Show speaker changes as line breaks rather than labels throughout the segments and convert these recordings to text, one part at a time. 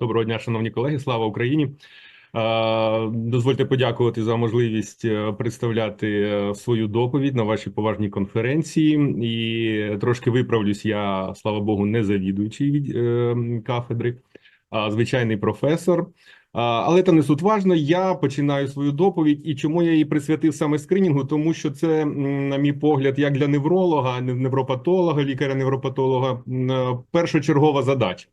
Доброго дня, шановні колеги. Слава Україні. Е, Дозвольте подякувати за можливість е, представляти е, свою доповідь на вашій поважній конференції. І трошки виправлюсь. Я, слава Богу, не завідуючий від кафедри, а звичайний професор. Але та не суть важно. Я починаю свою доповідь. І чому я її присвятив саме скринінгу? Тому що це, на мій погляд, як для невролога, невропатолога, лікаря-невропатолога, першочергова задача.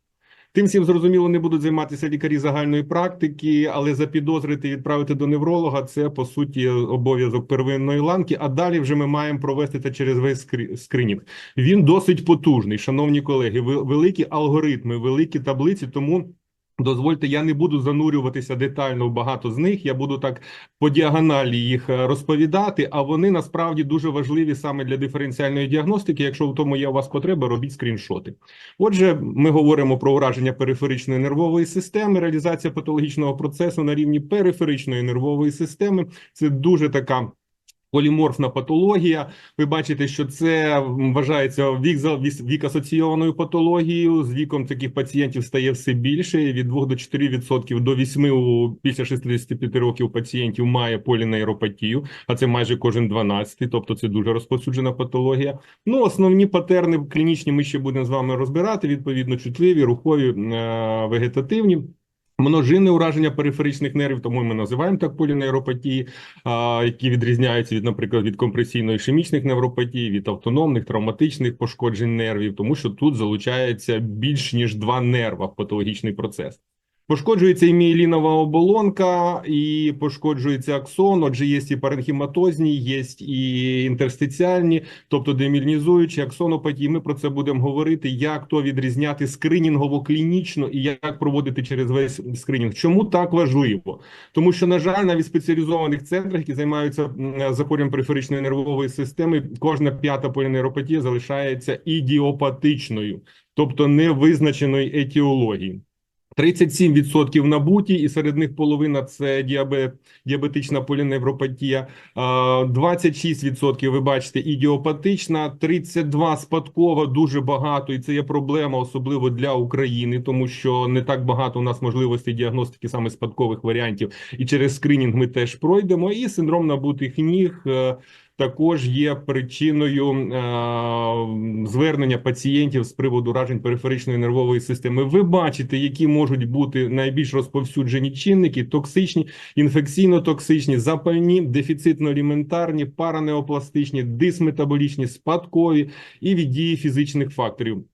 Тим всім зрозуміло не будуть займатися лікарі загальної практики, але запідозрити і відправити до невролога це по суті обов'язок первинної ланки. А далі вже ми маємо провести це через весь скринінг. Він досить потужний, шановні колеги. Великі алгоритми, великі таблиці. Тому дозвольте, я не буду занурюватися детально в багато з них. Я буду так по діагоналі їх е, розповідати. А вони насправді дуже важливі саме для диференціальної діагностики. Якщо в тому є у вас потреба, робіть скріншоти. Отже, ми говоримо про ураження периферичної нервової системи, реалізація патологічного процесу на рівні периферичної нервової системи. Це дуже така. Поліморфна патологія. Ви бачите, що це вважається вік за вік асоційованою патологією. З віком таких пацієнтів стає все більше. Від 2 до 4 відсотків до 8 у після 65 років пацієнтів має полінейропатію, а це майже кожен 12, тобто це дуже розповсюджена патологія. Ну, основні патерни клінічні ми ще будемо з вами розбирати. Відповідно, чутливі, рухові, е, вегетативні. Множинне ураження периферичних нервів, тому ми називаємо так полінейропатії, які відрізняються від, наприклад, від компресійно-ішемічних невропатій, від автономних, травматичних пошкоджень нервів, тому що тут залучається більш ніж два нерва в патологічний процес. Пошкоджується і мієлінова оболонка, і пошкоджується аксон. Отже, є і паренхіматозні, є і інтерстиціальні, тобто демільнізуючі аксонопатії. Ми про це будемо говорити, як то відрізняти скринінгово клінічно і як проводити через весь скринінг. Чому так важливо? Тому що, на жаль, навіть в спеціалізованих центрах, які займаються захворюванням периферичної нервової системи, кожна п'ята полінейропатія залишається ідіопатичною, тобто невизначеної етіології. 37% набуті, і серед них половина це діабет, діабетична поліневропатія. А, 26% ви бачите ідіопатична, 32 спадкова, дуже багато, і це є проблема, особливо для України, тому що не так багато у нас можливостей діагностики саме спадкових варіантів. І через скринінг ми теж пройдемо. І синдром набутих ніг. Також є причиною е, звернення пацієнтів з приводу ражень периферичної нервової системи. Ви бачите, які можуть бути найбільш розповсюджені чинники: токсичні, інфекційно-токсичні, запальні, дефіцитно-аліментарні, паранеопластичні, дисметаболічні, спадкові і від дії фізичних факторів.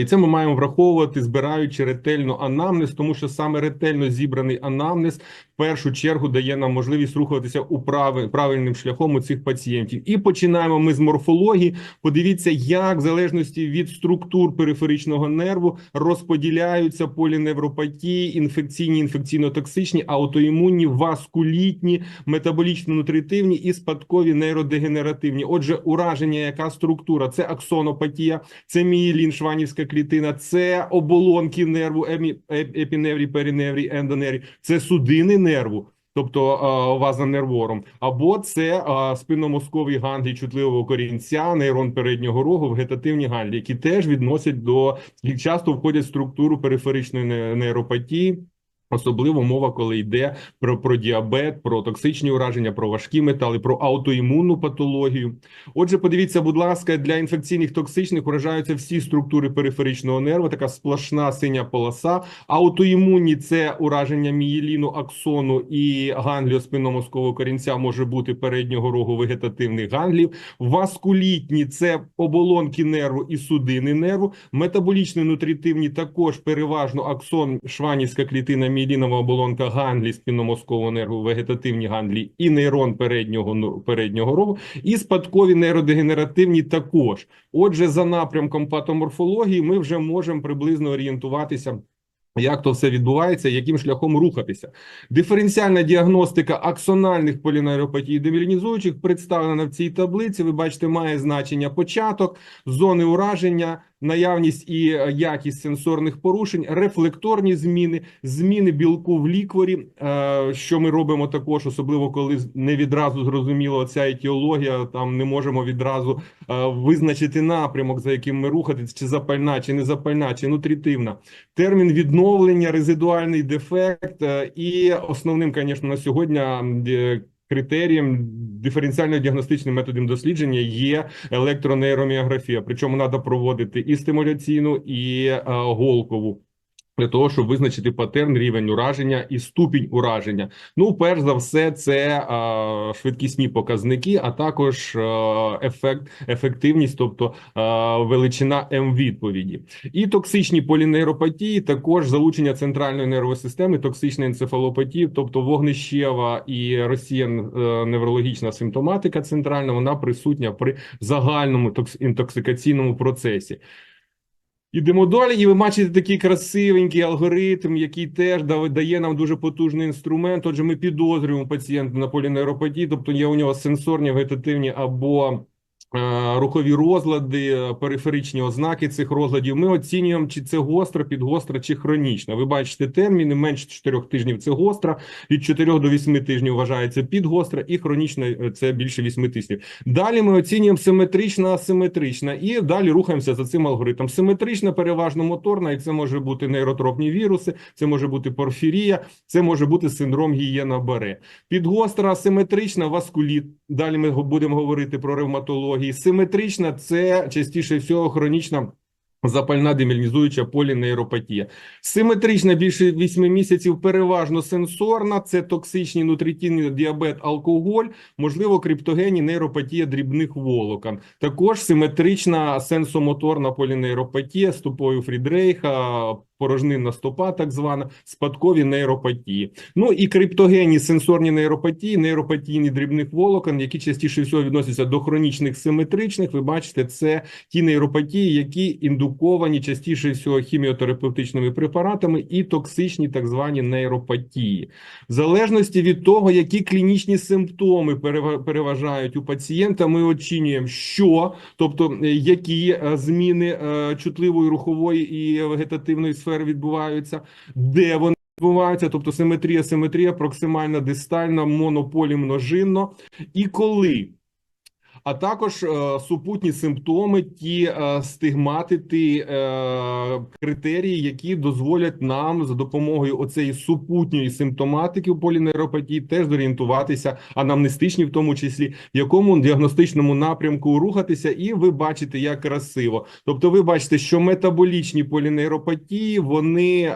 І це ми маємо враховувати, збираючи ретельно анамнез, тому що саме ретельно зібраний анамнез в першу чергу дає нам можливість рухатися у прави, правильним шляхом у цих пацієнтів. І починаємо ми з морфології. Подивіться, як в залежності від структур периферичного нерву розподіляються поліневропатії, інфекційні, інфекційно-токсичні, аутоімунні, васкулітні, метаболічно-нутритивні і спадкові нейродегенеративні. Отже, ураження, яка структура? Це аксонопатія, це мієлін, шванівська клітина, це оболонки нерву, еп- епіневрі, периневрі, ендоневрі, це судини нерву. Тобто ваза нервором, або це а, спинномозкові ганглі чутливого корінця, нейрон переднього рогу, вегетативні ганглі, які теж відносять до їх часто входять в структуру периферичної нейропатії. Особливо мова, коли йде про, про діабет, про токсичні ураження, про важкі метали, про аутоімунну патологію. Отже, подивіться, будь ласка, для інфекційних токсичних уражаються всі структури периферичного нерва, така сплошна синя полоса. Аутоімунні це ураження мієліну, аксону і гангліоспинномозкового корінця може бути переднього рогу вегетативних ганглів. Васкулітні це оболонки нерву і судини нерву. Метаболічно нутритивні також переважно аксон, шванівська клітина, мієлінова оболонка ганглі спінномозкового нерву, вегетативні ганглі і нейрон переднього переднього рогу. І спадкові нейродегенеративні також. Отже, за напрямком патоморфології ми вже можемо приблизно орієнтуватися. Як то все відбувається, яким шляхом рухатися? Диференціальна діагностика аксональних полінейропатій демілінізуючих представлена в цій таблиці. Ви бачите, має значення початок, зони ураження, наявність і е, якість сенсорних порушень, рефлекторні зміни, зміни білку в лікворі, е, що ми робимо також, особливо коли не відразу зрозуміло ця етіологія. Там не можемо відразу е, визначити напрямок, за яким ми рухатись, чи запальна, чи не запальна, чи нутритивна. Термін відновлення, резидуальний дефект і основним, звісно, на сьогодні. Критерієм диференціально-діагностичним методом дослідження є електронейроміографія. Причому треба проводити і стимуляційну, і е, голкову. Для того щоб визначити патерн, рівень ураження і ступінь ураження. Ну, перш за все, це е, швидкісні показники, а також ефект, ефективність, тобто е, величина М відповіді. І токсичні полінейропатії, також залучення центральної нервової системи, токсична енцефалопатія, тобто вогнищева і росія е, неврологічна симптоматика центральна, вона присутня при загальному токс, інтоксикаційному процесі. Ідемо далі, і ви бачите такий красивенький алгоритм, який теж да- дає нам дуже потужний інструмент. Отже, ми підозрюємо пацієнта на полінейропатії, тобто є у нього сенсорні, вегетативні або рухові розлади, е, периферичні ознаки цих розладів. Ми оцінюємо, чи це гостра, підгостра, чи хронічна. Ви бачите терміни, менше 4 тижнів це гостра, від 4 до 8 тижнів вважається підгостра, і хронічна е, це більше 8 тижнів. Далі ми оцінюємо симетрична, асиметрична, і далі рухаємося за цим алгоритмом. Симетрична, переважно моторна, і це може бути нейротропні віруси, це може бути порфірія, це може бути синдром гієна баре. Підгостра, асиметрична, васкуліт. Далі ми будемо говорити про ревматології. Симетрична це частіше всього хронічна. Запальна демілінізуюча полінейропатія. Симетрична більше 8 місяців, переважно сенсорна, це токсичні нутритінний діабет, алкоголь, можливо, криптогенні нейропатія дрібних волокон. Також симетрична сенсомоторна полінейропатія з тупою Фрідрейха, порожнинна стопа, так звана, спадкові нейропатії. Ну і криптогенні сенсорні нейропатії, нейропатійні дрібних волокон, які частіше всього відносяться до хронічних симетричних. Ви бачите, це ті нейропатії, які індуковані частіше всього хіміотерапевтичними препаратами і токсичні так звані нейропатії. В залежності від того, які клінічні симптоми перева- переважають у пацієнта, ми оцінюємо, що, тобто е, які е, зміни е, чутливої рухової і вегетативної сфери відбуваються, де вони відбуваються, тобто симетрія, симетрія, проксимальна, дистальна, монополі, множинно, і коли. А також е, супутні симптоми, ті е, стигмати, ті е, критерії, які дозволять нам за допомогою оцеї супутньої симптоматики у полінейропатії теж зорієнтуватися, анамнестичні в тому числі, в якому діагностичному напрямку рухатися, і ви бачите, як красиво. Тобто, ви бачите, що метаболічні полінейропатії вони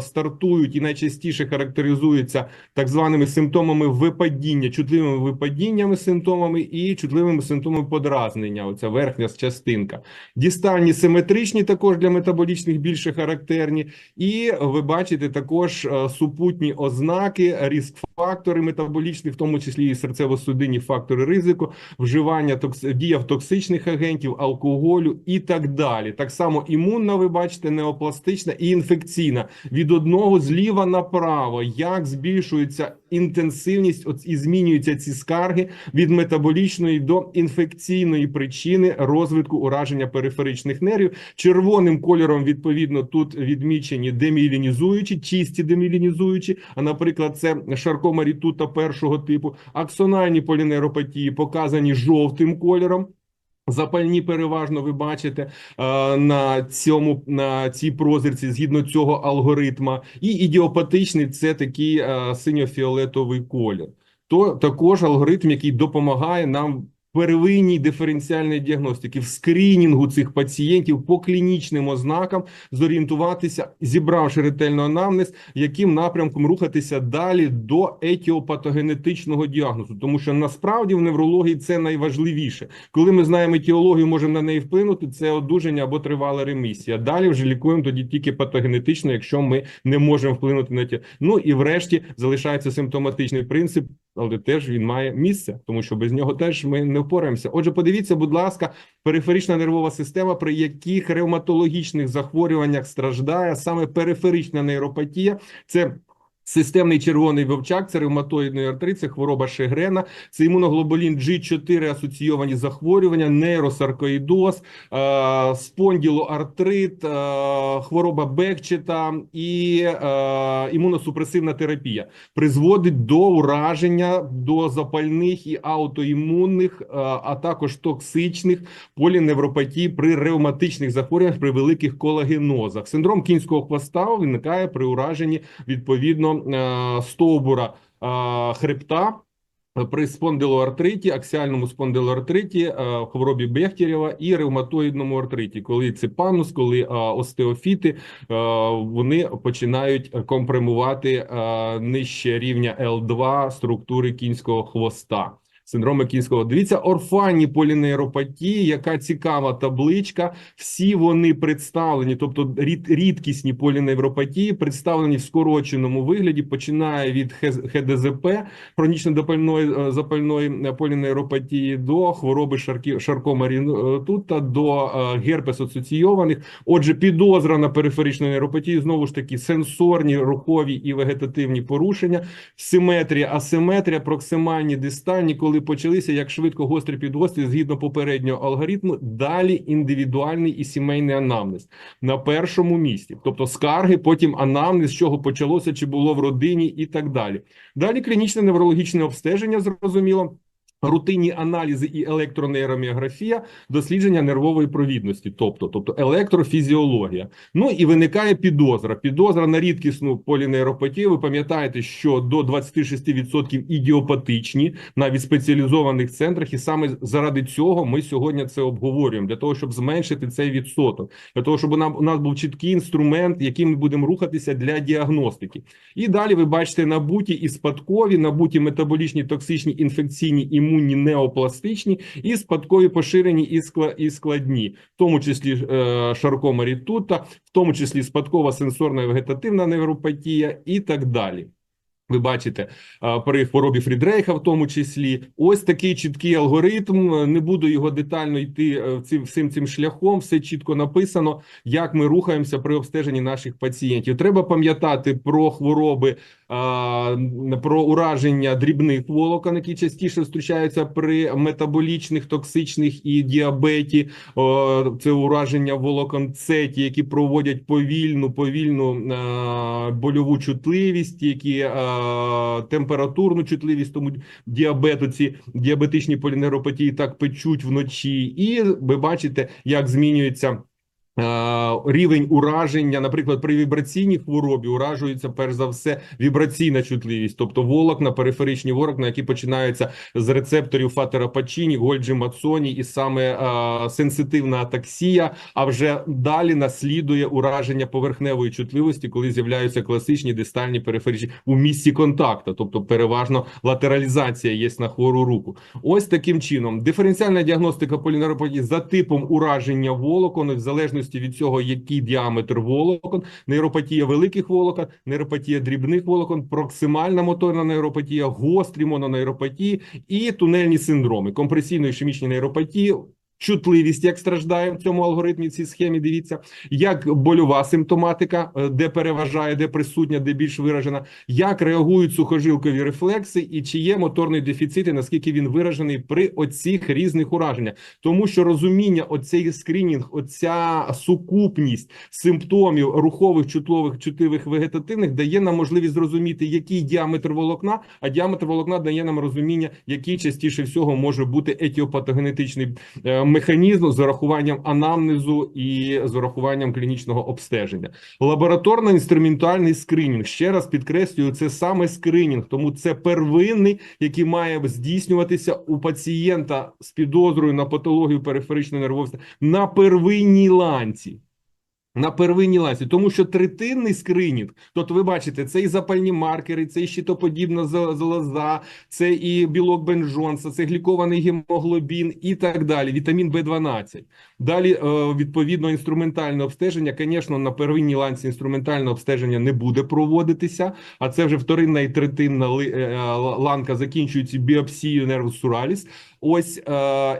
стартують і найчастіше характеризуються так званими симптомами випадіння, чутливими випадіннями симптомами і симптомами подразнення. Оця верхня частинка. Дістальні симетричні також для метаболічних більше характерні. І ви бачите також е, супутні ознаки, риск-фактори метаболічних, в тому числі і серцево-судинні фактори ризику, вживання токс... дія токсичних агентів, алкоголю і так далі. Так само імунна, ви бачите, неопластична і інфекційна. Від одного зліва направо, як збільшується інтенсивність от, і змінюються ці скарги від метаболічної до інфекційної причини розвитку ураження периферичних нервів. Червоним кольором, відповідно, тут відмічені демілінізуючі, чисті демілінізуючі, а, наприклад, це шаркома рітута першого типу, аксональні полінейропатії показані жовтим кольором. Запальні переважно ви бачите е, на цьому на цій прозірці згідно цього алгоритма, і ідіопатичний це такий е, синьо-фіолетовий колір. То також алгоритм, який допомагає нам первинній диференціальній діагностики, в скрінінгу цих пацієнтів по клінічним ознакам зорієнтуватися, зібравши ретельно анамнез, яким напрямком рухатися далі до етіопатогенетичного діагнозу, тому що насправді в неврології це найважливіше. Коли ми знаємо етіологію, можемо на неї вплинути. Це одужання або тривала ремісія. Далі вже лікуємо тоді тільки патогенетично, якщо ми не можемо вплинути на ті. Ну і врешті залишається симптоматичний принцип, але теж він має місце, тому що без нього теж ми не впораємося. Отже, подивіться, будь ласка, периферична нервова система, при яких ревматологічних захворюваннях страждає саме периферична нейропатія. Це Системний червоний вовчак, це ревматоїдний артрит, це хвороба Шегрена, це імуноглобулін G4 асоційовані захворювання, нейросаркоїдоз, е, спонділоартрит, е, хвороба Бекчета і е, імуносупресивна терапія призводить до ураження, до запальних і аутоімунних, а також токсичних поліневропатій при ревматичних захворюваннях при великих колагенозах. Синдром кінського хвоста виникає при ураженні відповідно стовбура е, хребта. При спондилоартриті, аксіальному спондилоартриті, е, хворобі Бехтерєва і ревматоїдному артриті, коли це панус, коли е, остеофіти, е, вони починають компримувати е, нижче рівня L2 структури кінського хвоста. Синдроми кінського. Дивіться, орфанні полінейропатії, яка цікава табличка. Всі вони представлені, тобто рід, рідкісні поліневропатії, представлені в скороченому вигляді, починає від ХДЗП, хронічно запальної, запальної полінейропатії, до хвороби шарки, шаркомарінтута, до е, герпес асоційованих. Отже, підозра на периферичну нейропатію, знову ж таки, сенсорні, рухові і вегетативні порушення, симетрія, асиметрія, проксимальні, дистальні, коли почалися як швидко гострі підгострі згідно попереднього алгоритму, далі індивідуальний і сімейний анамнез на першому місці, тобто скарги, потім анамнез, з чого почалося, чи було в родині, і так далі. Далі клінічне неврологічне обстеження, зрозуміло. Рутинні аналізи і електронейроміографія, дослідження нервової провідності, тобто, тобто електрофізіологія. Ну і виникає підозра. Підозра на рідкісну полінейропатію. Ви пам'ятаєте, що до 26% ідіопатичні навіть спеціалізованих центрах, і саме заради цього ми сьогодні це обговорюємо для того, щоб зменшити цей відсоток, для того, щоб у нас, був чіткий інструмент, яким ми будемо рухатися для діагностики. І далі ви бачите набуті і спадкові, набуті метаболічні токсичні інфекційні імунні імунні неопластичні і спадкові поширені і скла- складні, в тому числі е, шаркома рітута, в тому числі спадкова сенсорна вегетативна невропатія і так далі. Ви бачите при хворобі Фрідрейха, в тому числі, ось такий чіткий алгоритм. Не буду його детально йти е, цим всім цим шляхом. Все чітко написано, як ми рухаємося при обстеженні наших пацієнтів. Треба пам'ятати про хвороби, про ураження дрібних волокон, які частіше зустрічаються при метаболічних, токсичних і діабеті. Це ураження волокон цеті, які проводять повільну, повільну больову чутливість, які температурну чутливість, тому діабету, ці діабетичні полінeuropатії так печуть вночі, і ви бачите, як змінюється. Е, Рівень ураження, наприклад, при вібраційній хворобі уражується перш за все вібраційна чутливість, тобто волокна, периферичні волокна, які починаються з рецепторів фатера Пачіні, Гольджі Мацоні, і саме е, сенситивна атаксія. А вже далі наслідує ураження поверхневої чутливості, коли з'являються класичні дистальні периферичні у місці контакту, тобто переважно латералізація є на хвору руку. Ось таким чином диференціальна діагностика полінeuropатії за типом ураження волокон, в залежності від цього, який діаметр волокон, нейропатія великих волокон, нейропатія дрібних волокон, проксимальна моторна нейропатія, гострі мононейропатії і тунельні синдроми, компресійно-ішемічні нейропатії. Чутливість, як страждає в цьому алгоритмі, в цій схемі, дивіться, як больова симптоматика, е, де переважає, де присутня, де більш виражена, як реагують сухожилкові рефлекси, і чи є моторний дефіцит, і наскільки він виражений при оцих різних ураженнях. Тому що розуміння, оцей скринінг, оця сукупність симптомів рухових, чутливих, чутливих, вегетативних дає нам можливість зрозуміти, який діаметр волокна, а діаметр волокна дає нам розуміння, який частіше всього може бути етіопатогенетичний е, механізм з урахуванням анамнезу і з урахуванням клінічного обстеження. Лабораторно-інструментальний скринінг. Ще раз підкреслюю, це саме скринінг, тому це первинний, який має здійснюватися у пацієнта з підозрою на патологію периферичної нервовості на первинній ланці. На первинній ланці, тому що третинний скринінг, тобто ви бачите, це і запальні маркери, це і щитоподібна залоза, це і білок Бенджонса, це глікований гемоглобін і так далі, вітамін В12. Далі, е, відповідно, інструментальне обстеження, звісно, на первинній ланці інструментальне обстеження не буде проводитися, а це вже вторинна і третинна е, е, ланка закінчується біопсією нервус сураліс. Ось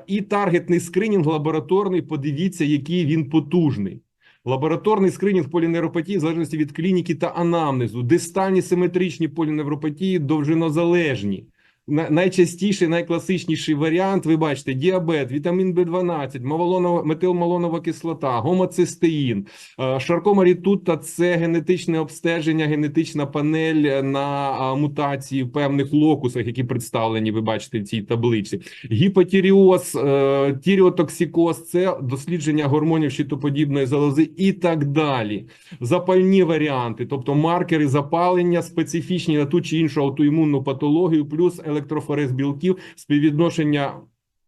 і таргетний скринінг лабораторний, подивіться, який він потужний. Лабораторний скринінг поліневропатії в залежності від клініки та анамнезу, дистальні симетричні поліневропатії довжинозалежні. На- Найчастіший, найкласичніший варіант, ви бачите, діабет, вітамін В12, маволонова, метилмалонова кислота, гомоцистеїн, е, шаркома рітутта – це генетичне обстеження, генетична панель на мутації в певних локусах, які представлені, ви бачите в цій таблиці. Гіпотіріоз, е, тіріотоксикоз – це дослідження гормонів щитоподібної залози і так далі запальні варіанти, тобто маркери запалення, специфічні на ту чи іншу аутоімунну патологію, плюс електрофорез білків, співвідношення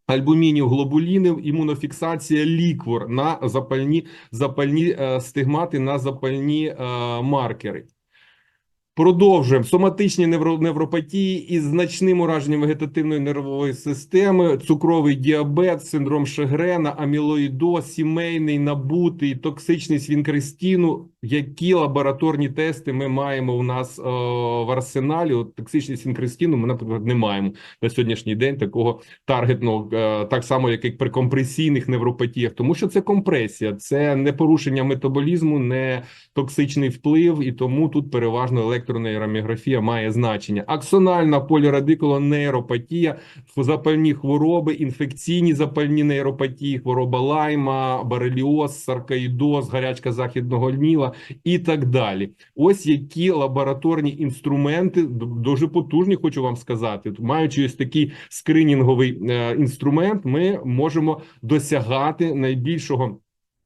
альбумінів, глобулінів, імунофіксація ліквор на запальні, запальні е, стигмати, на запальні е, маркери. Продовжуємо соматичні невро, невропатії із значним ураженням вегетативної нервової системи, цукровий діабет, синдром Шегрена, амілоїдоз, сімейний, набутий, токсичний свінкрестіну. Які лабораторні тести ми маємо у нас е, в арсеналі? От, токсичний свінкрестіну ми, наприклад, не маємо на сьогоднішній день такого таргетного, е, так само, як і при компресійних невропатіях, тому що це компресія, це не порушення метаболізму, не токсичний вплив, і тому тут переважно електронейроміграфія має значення. Аксональна полірадикулонейропатія, запальні хвороби, інфекційні запальні нейропатії, хвороба лайма, бареліоз, саркаїдоз, гарячка західного льніла і так далі. Ось які лабораторні інструменти дуже потужні, хочу вам сказати. Маючи ось такий скринінговий е, інструмент, ми можемо досягати найбільшого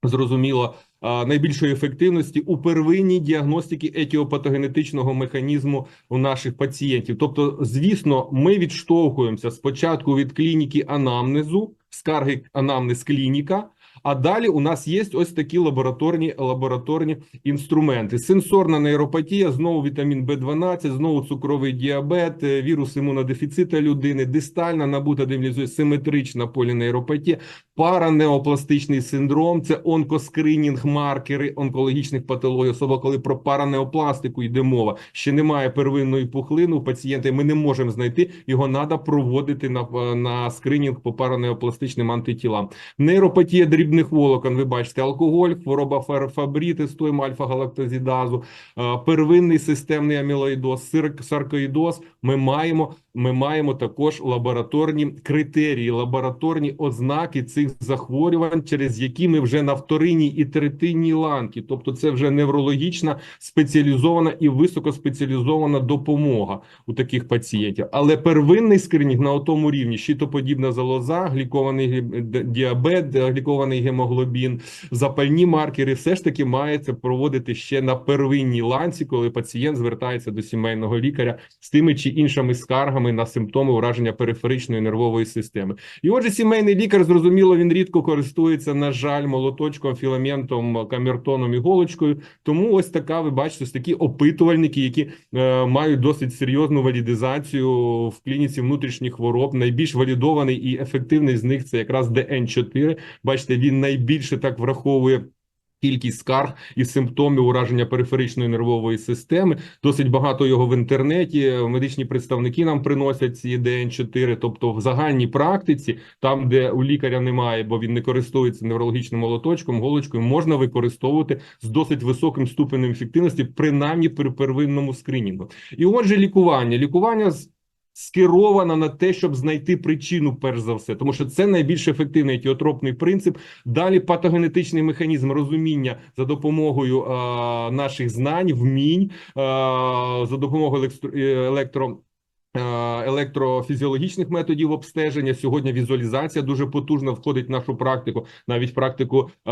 зрозуміло найбільшої ефективності у первинній діагностиці етіопатогенетичного механізму у наших пацієнтів. Тобто, звісно, ми відштовхуємося спочатку від клініки анамнезу, скарги анамнез клініка. А далі у нас є ось такі лабораторні лабораторні інструменти. Сенсорна нейропатія, знову вітамін В12, знову цукровий діабет, е, вірус імунодефіцита людини, дистальна набута демілізує симетрична полінейропатія, паранеопластичний синдром, це онкоскринінг, маркери онкологічних патологій. Особливо коли про паранеопластику йде мова. Ще немає первинної пухлини у пацієнта. Ми не можемо знайти його. треба проводити на, на скринінг по паранеопластичним антитілам. Нейропатія дрібних волокон. Ви бачите, алкоголь, хвороба фер- фабріти, альфа-галактозідазу, е, первинний системний амілоїдоз, саркоїдоз. Ми маємо. Ми маємо також лабораторні критерії, лабораторні ознаки цих захворювань, через які ми вже на вторинній і третинній ланки, тобто це вже неврологічна спеціалізована і високоспеціалізована допомога у таких пацієнтів. Але первинний скринінг на тому рівні: щитоподібна залоза, глікований діабет, глікований гемоглобін, запальні маркери, все ж таки мається проводити ще на первинній ланці, коли пацієнт звертається до сімейного лікаря з тими чи іншими скаргами на симптоми ураження периферичної нервової системи. І отже, сімейний лікар, зрозуміло, він рідко користується, на жаль, молоточком, філаментом, камертоном, іголочкою. Тому ось така, ви бачите, ось такі опитувальники, які е, мають досить серйозну валідизацію в клініці внутрішніх хвороб. Найбільш валідований і ефективний з них це якраз ДН4. Бачите, він найбільше так враховує. Кількість скарг і симптомів ураження периферичної нервової системи. Досить багато його в інтернеті. Медичні представники нам приносять ці ДН4. Тобто, в загальній практиці, там, де у лікаря немає, бо він не користується неврологічним молоточком, голочкою, можна використовувати з досить високим ступенем ефективності, принаймні при первинному скринінгу. І отже, лікування. Лікування з скерована на те, щоб знайти причину, перш за все, тому що це найбільш ефективний тіотропний принцип. Далі патогенетичний механізм розуміння за допомогою е, наших знань, вмінь, е, за допомогою електро, е, електрофізіологічних методів обстеження. Сьогодні візуалізація дуже потужно входить в нашу практику, навіть практику е,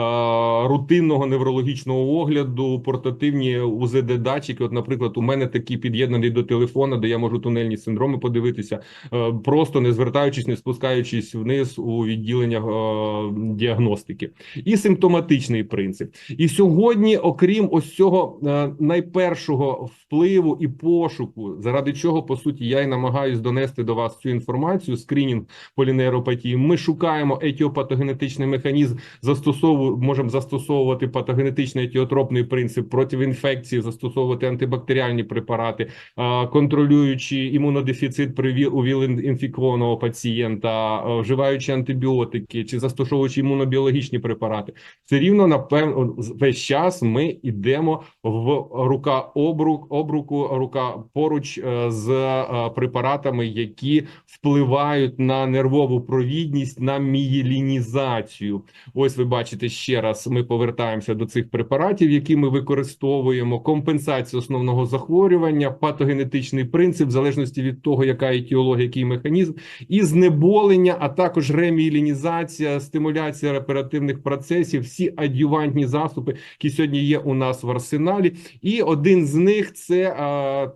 рутинного неврологічного огляду, портативні УЗД-датчики. От, наприклад, у мене такий під'єднаний до телефона, де я можу тунельні синдроми подивитися, е, просто не звертаючись, не спускаючись вниз у відділення е, діагностики. І симптоматичний принцип. І сьогодні, окрім ось цього е, найпершого впливу і пошуку, заради чого по суті я і намагаюсь донести до вас цю інформацію. Скринінг полінейропатії. Ми шукаємо етіопатогенетичний механізм, застосовуємо, можемо застосовувати патогенетичний етіотропний принцип проти інфекції, застосовувати антибактеріальні препарати, контролюючи імунодефіцит при у віл-інфікованого пацієнта, вживаючи антибіотики чи застосовуючи імунобіологічні препарати. Все рівно напевно весь час ми йдемо в рука обрук, обруку, рука поруч е, з е, препаратами, які впливають на нервову провідність, на мієлінізацію. Ось ви бачите ще раз. Ми повертаємося до цих препаратів, які ми використовуємо. Компенсація основного захворювання, патогенетичний принцип, в залежності від того, яка етіологія, який механізм, і знеболення, а також реміелінізація, стимуляція оперативних процесів, всі адювантні засоби, які сьогодні є у нас в арсеналі. І один з них це а,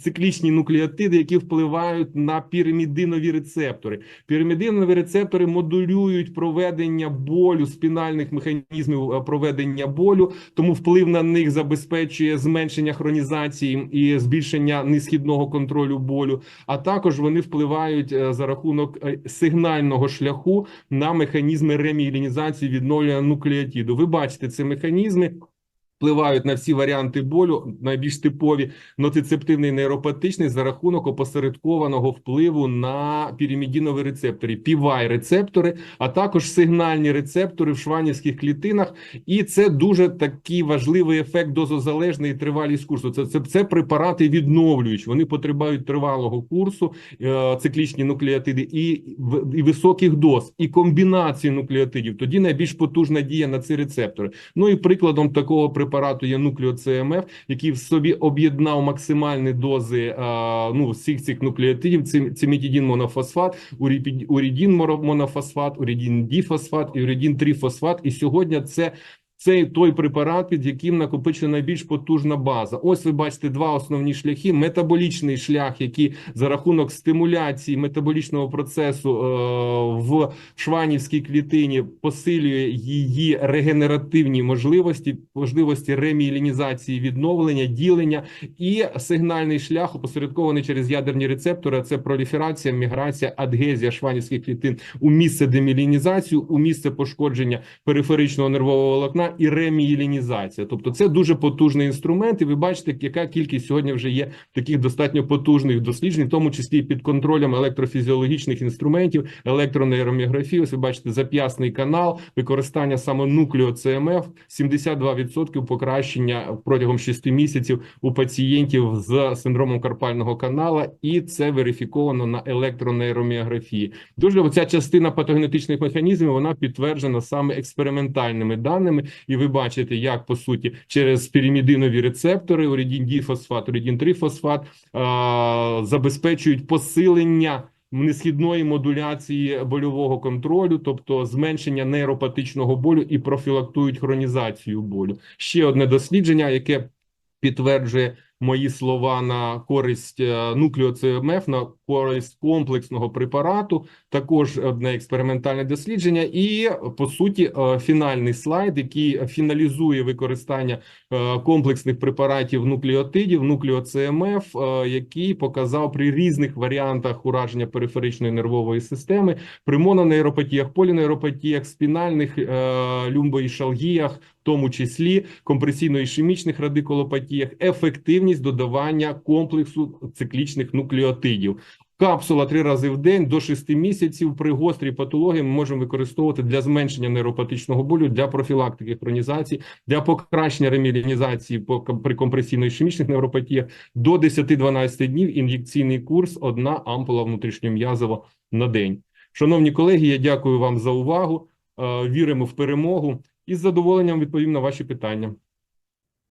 циклічні нуклеотиди, які впливають на піримідинові рецептори. Піримідинові рецептори модулюють проведення болю, спінальних механізмів е, проведення болю, тому вплив на них забезпечує зменшення хронізації і збільшення несхідного контролю болю. А також вони впливають е, за рахунок е, сигнального шляху на механізми реміелінізації відновлення нуклеотиду. Ви бачите ці механізми. Впливають на всі варіанти болю, найбільш типові нотицептивний нейропатичний за рахунок опосередкованого впливу на піримідінові рецептори, півай рецептори, а також сигнальні рецептори в шванівських клітинах. І це дуже такий важливий ефект дозозалежний і тривалість курсу. Це, це, це препарати відновлюючі. Вони потребують тривалого курсу, е, циклічні нуклеотиди і, і високих доз, і комбінації нуклеотидів. Тоді найбільш потужна дія на ці рецептори. Ну і прикладом такого препарату є нуклеоЦМФ, який в собі об'єднав максимальні дози а, ну, всіх цих нуклеотидів: цим- циметидін монофосфат, урідін монофосфат, урідін діфосфат і урідін трифосфат. І сьогодні це. Це той препарат, під яким накопичена найбільш потужна база. Ось ви бачите два основні шляхи: метаболічний шлях, який за рахунок стимуляції метаболічного процесу е, в шванівській клітині посилює її регенеративні можливості, можливості реміелінізації, відновлення, ділення і сигнальний шлях опосередкований через ядерні рецептори. Це проліферація, міграція, адгезія шванівських клітин у місце демілінізацію, у місце пошкодження периферичного нервового волокна і реміелінізація. Тобто, це дуже потужний інструмент, і ви бачите, яка кількість сьогодні вже є таких достатньо потужних досліджень, в тому числі під контролем електрофізіологічних інструментів, електронейроміографії. Ось ви бачите зап'ясний канал, використання саме нуклеоЦМФ, 72% покращення протягом 6 місяців у пацієнтів з синдромом карпального канала, і це верифіковано на електронейроміографії. Дуже оця частина патогенетичних механізмів вона підтверджена саме експериментальними даними, і ви бачите, як по суті через піримідинові рецептори, урідін діфосфат, урідін трифосфат забезпечують посилення несхідної модуляції больового контролю, тобто зменшення нейропатичного болю і профілактують хронізацію болю. Ще одне дослідження, яке підтверджує мої слова на користь е, нуклеоЦМФ, на користь комплексного препарату. Також одне експериментальне дослідження, і по суті е, фінальний слайд, який фіналізує використання е, комплексних препаратів нуклеотидів, нуклеоЦМФ, е, який показав при різних варіантах ураження периферичної нервової системи, при мононейропатіях, полінейропатіях, спінальних люмбоішалгіях, тому числі компресійно-ішемічних радикулопатіях, ефективність додавання комплексу циклічних нуклеотидів. Капсула три рази в день до 6 місяців при гострій патології ми можемо використовувати для зменшення нейропатичного болю, для профілактики хронізації, для покращення ремілінізації при компресійно-ішемічних невропатіях до 10-12 днів ін'єкційний курс, одна ампула внутрішньом'язова на день. Шановні колеги, я дякую вам за увагу. Е, Віримо в перемогу і з задоволенням відповім на ваші питання.